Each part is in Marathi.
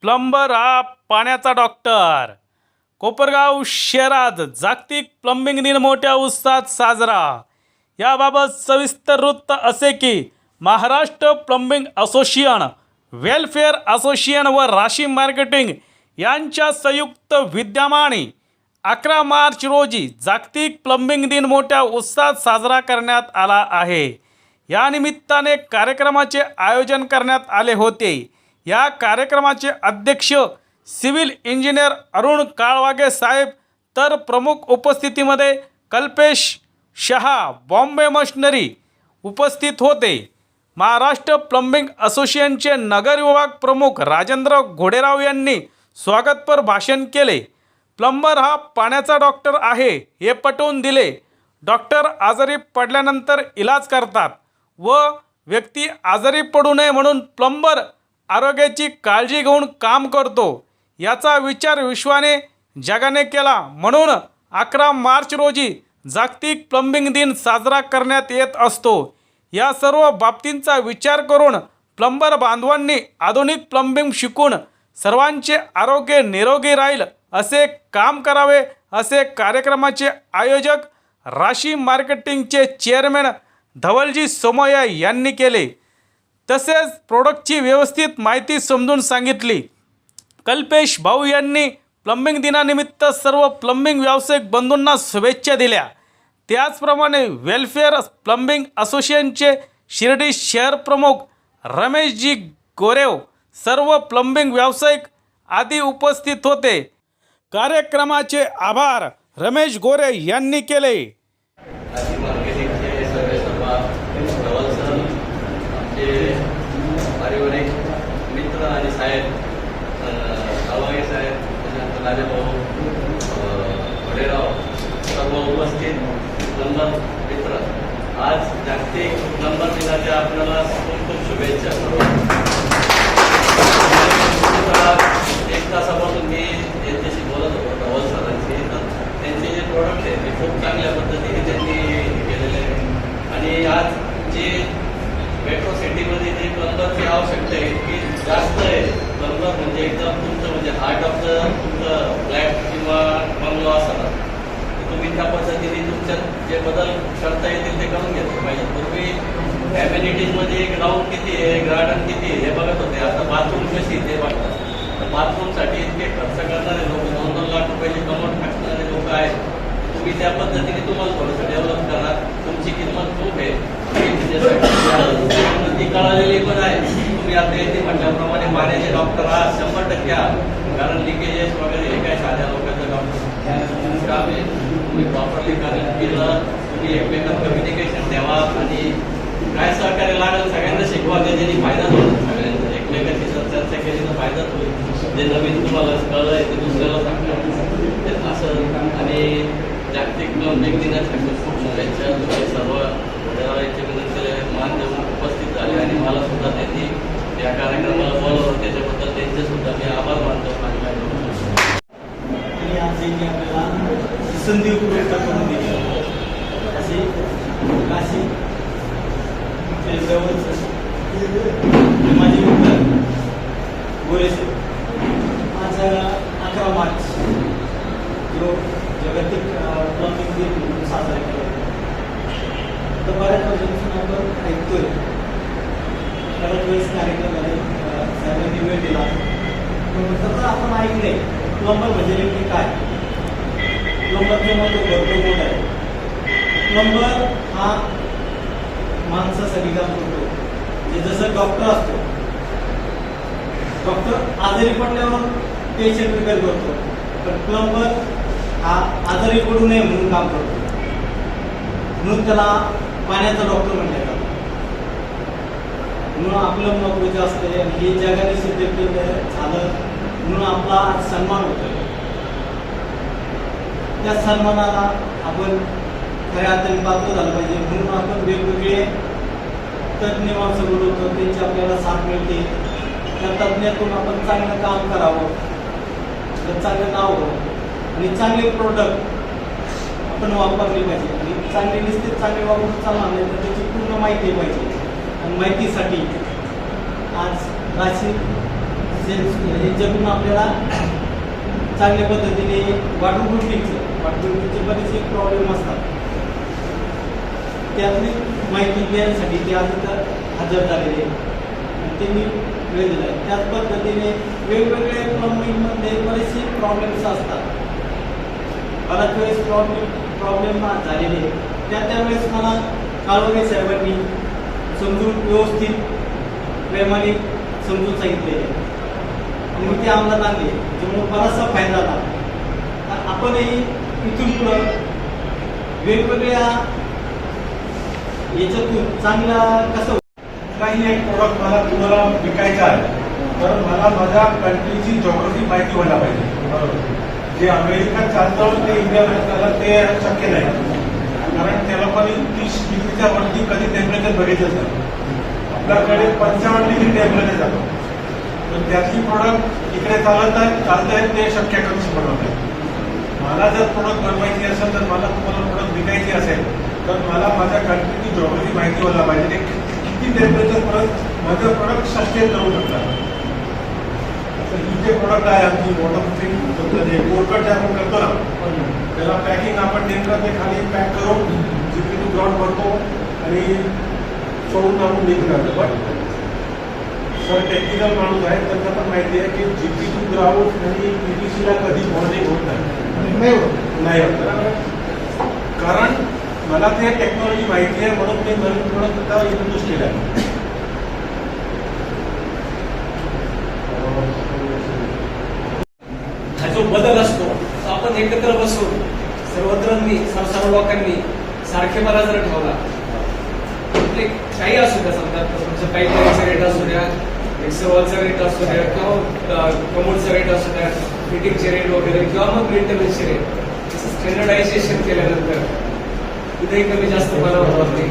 प्लंबर हा पाण्याचा डॉक्टर. कोपरगाव शहरात जागतिक प्लंबिंग दिन मोठ्या उत्साहात साजरा. याबाबत सविस्तर वृत्त असे की Maharashtra plumbing association welfare association व राशी मार्केटिंग यांच्या संयुक्त विद्यमाने अकरा मार्च रोजी जागतिक प्लंबिंग दिन मोठ्या उत्साहात साजरा करण्यात आला आहे. या निमित्ताने कार्यक्रमाचे आयोजन करण्यात आले होते. या कार्यक्रमाचे अध्यक्ष सिव्हिल इंजिनियर अरुण काळवागे साहेब तर प्रमुख उपस्थितीमध्ये कल्पेश शहा बॉम्बे मशनरी उपस्थित होते. महाराष्ट्र प्लंबिंग असोसिएशनचे नगर विभाग प्रमुख राजेंद्र घोडेराव यांनी स्वागतपर भाषण केले. प्लंबर हा पाण्याचा डॉक्टर आहे हे पटवून दिले. डॉक्टर आजारी पडल्यानंतर इलाज करतात व व्यक्ती आजारी पडू नये म्हणून प्लंबर आरोग्याची काळजी घेऊन काम करतो. याचा विचार विश्वाने जगाने केला. म्हणून अकरा मार्च रोजी जागतिक प्लंबिंग दिन साजरा करण्यात येत असतो. या सर्व बाबतींचा विचार करून प्लंबर बांधवांनी आधुनिक प्लंबिंग शिकून सर्वांचे आरोग्य निरोगी राहील असे काम करावे असे कार्यक्रमाचे आयोजक राशी मार्केटिंगचे चेअरमॅन धवलजी सोमय्या यांनी केले. तसेच प्रोडक्टची व्यवस्थित माहिती समजून सांगितली. कल्पेश भाऊ यांनी प्लंबिंग दिनानिमित्त सर्व प्लंबिंग व्यावसायिक बंधूंना शुभेच्छा दिल्या. त्याचप्रमाणे वेलफेअर प्लंबिंग असोसिएशनचे शिर्डी शहर प्रमुख रमेशजी गोरेव सर्व प्लंबिंग व्यावसायिक आदी उपस्थित होते. कार्यक्रमाचे आभार रमेश गोरे यांनी केले आधी मार्केटिंगचे सर्वे सर्वा धवल सर आमचे पारिवारिक मित्र आणि साहेब काळवागे साहेब त्याच्यानंतर राजाभाऊ वडेराव सर्व उपस्थित प्लंबर मित्र आज जागतिक नंबर दिनाच्या आपल्याला खूप खूप शुभेच्छा. एक तासापासून मी त्यांच्याशी बोलत होतो धवल सरांशी तर त्यांचे जे प्रोडक्ट आहेत ते खूप चांगल्या पद्धतीने त्यांनी केलेले आहे. आणि आज जे मेट्रो सिटीमध्ये जे प्लंबरची आवश्यकता आहे की जास्त आहे. प्लंबर म्हणजे एकदम तुमचं म्हणजे हार्ट ऑफ द तुमचं फ्लॅट किंवा बंगलो असा. तुम्ही त्या पद्धतीने जे बदल करता येतील ते करून घेतले पाहिजे. पूर्वी फॅमिलिटीजमध्ये ग्राउंड किती आहे गार्डन किती आहे हे बघत होते. आता बाथरूम कशी ते बघतात. तर बाथरूमसाठी इतके खर्च करणारे लोक दोन दोन लाख रुपयाची कमवत टाकणारे लोक आहेत. तुम्ही त्या पद्धतीने तुम्हाला थोडंसं डेव्हलप करा. तुमची किंमत खूप आहे. ती कळालेली पण आहे. तुम्ही आता येते म्हटल्याप्रमाणे पाण्याचे डॉक्टर आहात शंभर टक्के. आहात कारण लिकेजेस वगैरे हे काय साध्या लोकांचं डॉक्टर काम आहे. तुम्ही प्रॉपरली केलं तुम्ही एकमेकात कम्युनिकेशन द्यावा आणि काय सहकार्य लागेल सगळ्यांना शिकवा ते ज्यांनी फायदा होईल सगळ्यांचा. एकमेकांची चर्चा केली तर फायदाच होईल. जे नवीन तुम्हाला कळलंय ते दुसऱ्याला सांगा. ते असं. आणि जागतिक प्लंबिंग दिनाच्या खूप शुभेच्छा. तुम्ही सर्व वडेरावांचे मान देऊन उपस्थित झाले आणि मला सुद्धा त्यांनी या कार्यक्रमाला बोलवलं त्याच्या त्यांचे सुद्धा मी आभार मानतो माझ्या आणि आज यांनी आपल्याला ही संधी उपलब्ध करून दिली असे काशी ते जवळच हे माझे मित्र गोरे सर आज अकरा मार्च जो जागतिक प्लंबिंग दिन म्हणून साजरा केला. जातो. तर बऱ्याच वर्षांपासून आपण ऐकतोय. बऱ्याच वेळेस कार्यक्रमामध्ये अं, सर्वांनी वेळ दिला. पण आपण ऐकले प्लंबर म्हणजे नेमके काय? प्लंबरचं महत्त्व भरपूर मोठं आहे. प्लंबर हा माणसासाठी काम करतो म्हणजे जसं डॉक्टर असतो. डॉक्टर आजारी पडल्यावर पेशंट रिपेअर करतो. पण प्लंबर हा आजारी पडू नये म्हणून काम करतो. म्हणून त्याला पाण्याचा डॉक्टर म्हणले जातं. म्हणून आपलं महत्वाचं असते आणि हे जगाने सिद्ध केलं झालं म्हणून आपला आज सन्मान होतो त्या सन्मानाला आपण खऱ्या अर्थाने पात्र झालं पाहिजे. म्हणून आपण वेगवेगळे तज्ज्ञ माणसं बोलवतो त्यांची आपल्याला साथ मिळते. त्या तज्ज्ञातून आपण चांगलं काम करावं. तर चांगलं नाव व्हावं आणि चांगले प्रोडक्ट आपण वापरले पाहिजे. आणि चांगले निश्चित चांगले वापरून चालणार नाही तर त्याची पूर्ण माहिती पाहिजे. आणि माहितीसाठी आज राशी सेल्स जगून आपल्याला चांगल्या पद्धतीने वॉटरप्रूफिंगचं वॉटरप्रूफिंगचे बरेचसे प्रॉब्लेम असतात. त्यातली माहिती देण्यासाठी ते आज इथं हजर झालेले आहे. आणि त्यांनी वेळ दिला त्याच पद्धतीने वेगवेगळ्या प्लंबिंगमध्ये बरेचसे प्रॉब्लेम्स असतात. बऱ्याच वेळेस प्रॉब्लेम प्रॉब्लेम झालेले. त्या त्यावेळेस मला काळोगे साहेबांनी समजून व्यवस्थित प्रेमाने समजून सांगितले आणि मी ते अंमलात आणले त्यामुळे बराचसा फायदा झाला. आपणही इथून पुढं वेगवेगळ्या याच्यातून चांगला कसं कुठलाही एक प्रोडक्ट मला तुम्हाला विकायचा आहे. तर मला माझ्या कंट्रीची जॉग्रफी माहिती व्हायला पाहिजे. जे अमेरिका चालतं ते इंडियामध्ये चालत ते शक्य नाही. कारण त्या लोकांनी तीस डिग्रीच्या वरती कधी टेम्परेचर बघितलं नाही. आपल्याकडे पंचावन्न डिग्री टेम्परेचर जातं. तर त्यातली प्रोडक्ट इकडे चालत आहे चालत आहे ते शक्य करूच बनवत मला जर प्रोडक्ट बनवायची असेल तर मला तुम्हाला प्रोडक्ट विकायची असेल तर मला माझ्या कंट्रीची जॉबची माहिती व्हायला पाहिजे. किती टेम्परेचर पर्यंत माझं प्रोडक्ट सस्टेन करू शकतात. तर ही जे प्रोडक्ट आहे आमची वॉटरप्रूफिंग जे कोरकट जे आपण करतो ना त्याला पॅकिंग आपण नेमकं ते खाली पॅक करून जिथे टू ग्राउंड करतो आणि सोडून आपण निघून जातो बट सर टेक्निकल माणूस आहे त्यांना पण माहिती आहे की जीपी टू ग्राउंड आणि पीटीसीला कधी बॉन्डिंग होत नाही. नाही होत. कारण मला ते टेक्नॉलॉजी माहिती आहे म्हणून मी नवीन प्रोडक्ट आता इंट्रोड्यूस केला आहे हा जो बदल असतो. तो आपण एकत्र बसून सर्वत्रांनी सर्व सर्व लोकांनी सारखेपणा जर ठेवला. कुठले काही असू द्या समजा तुमचं पाईपलाईनचा रेट असू द्या मिक्सरवरचा रेट असू द्या किंवा कमोडचा रेट असू द्या फिटिंगचे रेट वगैरे किंवा मग मेंटेनन्सचे रेट स्टँडर्डायझेशन केल्यानंतर कुठेही कमी जास्त मला होत नाही.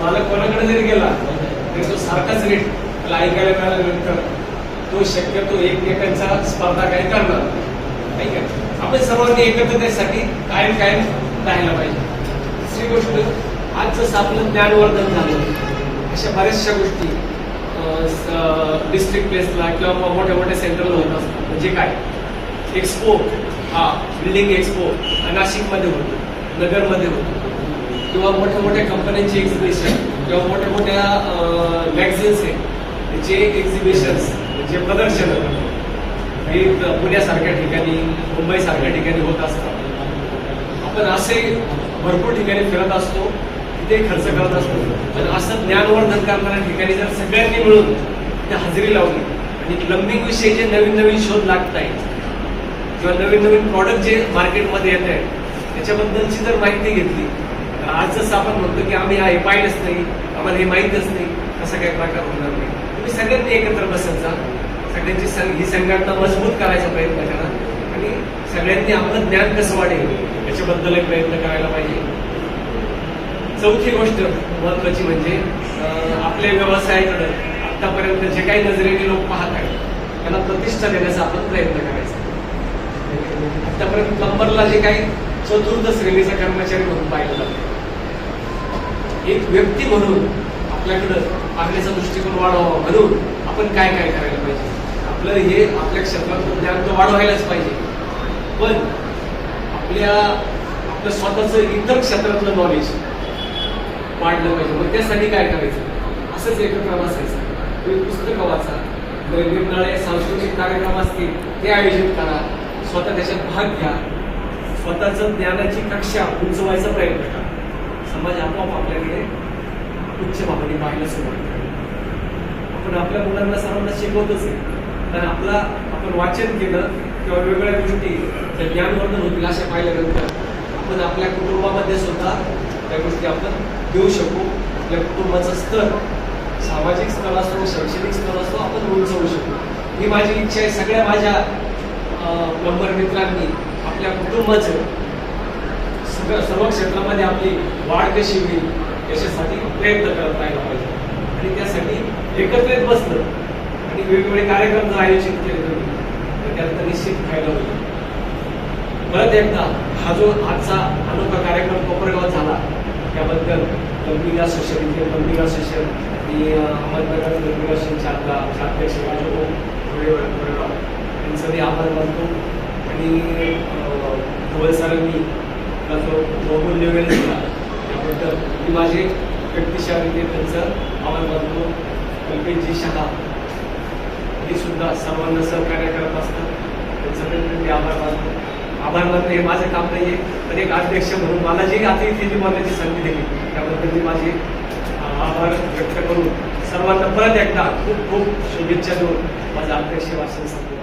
मालक कोणाकडे जरी गेला तरी तो सारखाच रेट ऐकायला मिळाल्यानंतर तो शक्यतो एकमेकांचा स्पर्धा काही करणार. नाही. का आपण सर्वांनी एकत्रतेसाठी कायम कायम राहायला पाहिजे. दुसरी गोष्ट आज जसं आपलं ज्ञानवर्धन झालं. अशा बऱ्याचशा गोष्टी डिस्ट्रिक्ट प्लेसला किंवा मोठ्या मोठ्या सेंटरला होत असतात. म्हणजे काय? एक्सपो हा बिल्डिंग एक्सपो नाशिकमध्ये होतो नगरमध्ये होतो. किंवा मोठ्या मोठ्या कंपन्यांची एक्झिबिशन किंवा मोठ्या मोठ्या मॅगझिन्स आहेत. जे एक्झिबिशन्स जे प्रदर्शन. हे पुण्यासारख्या ठिकाणी मुंबईसारख्या ठिकाणी होत असतात आपण असे भरपूर ठिकाणी फिरत असतो तिथे खर्च करत असतो. पण असं ज्ञानवर्धन करणाऱ्या ठिकाणी जर सगळ्यांनी मिळून तिथे हजेरी लावली आणि प्लंबिंग विषयी जे नवीन नवीन शोध लागत आहेत किंवा नवीन नवीन प्रॉडक्ट जे मार्केटमध्ये येत आहेत त्याच्याबद्दलची जर माहिती घेतली तर आज जसं आपण म्हणतो की आम्ही हा हे पाहिलंच नाही आम्हाला हे माहीतच नाही असा काही प्रकार होणार नाही. तुम्ही सगळ्यांनी एकत्र बसत जा. सगळ्यांची ही संघटना मजबूत करायचा प्रयत्न करा. आणि सगळ्यांनी आपलं ज्ञान कसं वाढेल याच्याबद्दल एक प्रयत्न करायला पाहिजे. चौथी गोष्ट महत्वाची म्हणजे आपल्या व्यवसायाकडे आतापर्यंत जे काही नजरेने लोक पाहत आहेत त्यांना प्रतिष्ठा देण्याचा आपण प्रयत्न करायचा. आतापर्यंत प्लंबरला जे काही चतुर्थ श्रेणीचा कर्मचारी म्हणून पाहिलं जातं. एक व्यक्ती म्हणून आपल्याकडं पाहण्याचा दृष्टिकोन वाढवावा म्हणून आपण काय काय करायला पाहिजे? आपलं हे आपल्या क्षेत्रातलं ज्ञान तर वाढवायलाच पाहिजे. पण आपल्या आपलं स्वतःचं इतर क्षेत्रातलं नॉलेज वाढलं पाहिजे. मग त्यासाठी काय करायचं? असंच एकत्र बसायचं तुम्ही पुस्तकं वाचा निरनिराळे सांस्कृतिक कार्यक्रम असतील ते आयोजित करा. स्वतः त्याच्यात भाग घ्या. स्वतःचं ज्ञानाची कक्षा उंचवायचा प्रयत्न करा. समाज आपोआप आपल्याकडे उच्च भावने पाहायला सुरुवात करेल. आपण आपल्या मुलांना सर्वांना शिकवतच आहे. कारण आपला आपण वाचन केलं किंवा वेगवेगळ्या गोष्टी त्या ज्ञानवर्धन होतील अशा पाहिल्यानंतर आपण आपल्या कुटुंबामध्ये सुद्धा त्या गोष्टी आपण देऊ शकू. आपल्या कुटुंबाचं स्तर सामाजिक स्तर असो शैक्षणिक स्तर असो आपण उंचवू शकू. ही माझी इच्छा आहे. सगळ्या माझ्या प्लंबर मित्रांनी आपल्या कुटुंबाचं सगळं सर्व क्षेत्रामध्ये आपली वाढ कशी होईल याच्यासाठी प्रयत्न करत राहायला पाहिजे. आणि त्यासाठी एकत्रित बसलं आणि वेगवेगळे कार्यक्रम जर आयोजित केले तर त्याचा निश्चित फायदा होईल. परत एकदा हा जो आजचा अनोखा कार्यक्रम कोपरगाव झाला त्याबद्दल गंभीरा सेशन इथे गंभीरा सेशन आणि अहमदनगर गंभीर असोसिएशनच्या आपला अध्यक्ष राजभाऊ थोडे कोरेगाव यांचं मी आभार मानतो. आणि धुळे सरांनी जो बहुमूल्य वेळ दिला त्याबद्दल मी माझे व्यक्तिशा त्यांचं आभार मानतो. कल्पेशजी शहा हे सुद्धा सर्वांना सहकार्य करत असतात. त्यांचं मी आभार मानतो. आभार मानणं हे माझं काम नाही आहे तर एक अध्यक्ष म्हणून मला जी आता इथे जी बोलण्याची संधी दिली त्याबद्दल मी माझे आभार व्यक्त करून सर्वांना परत एकदा खूप खूप शुभेच्छा देऊन माझं अध्यक्ष भाषण संपलं.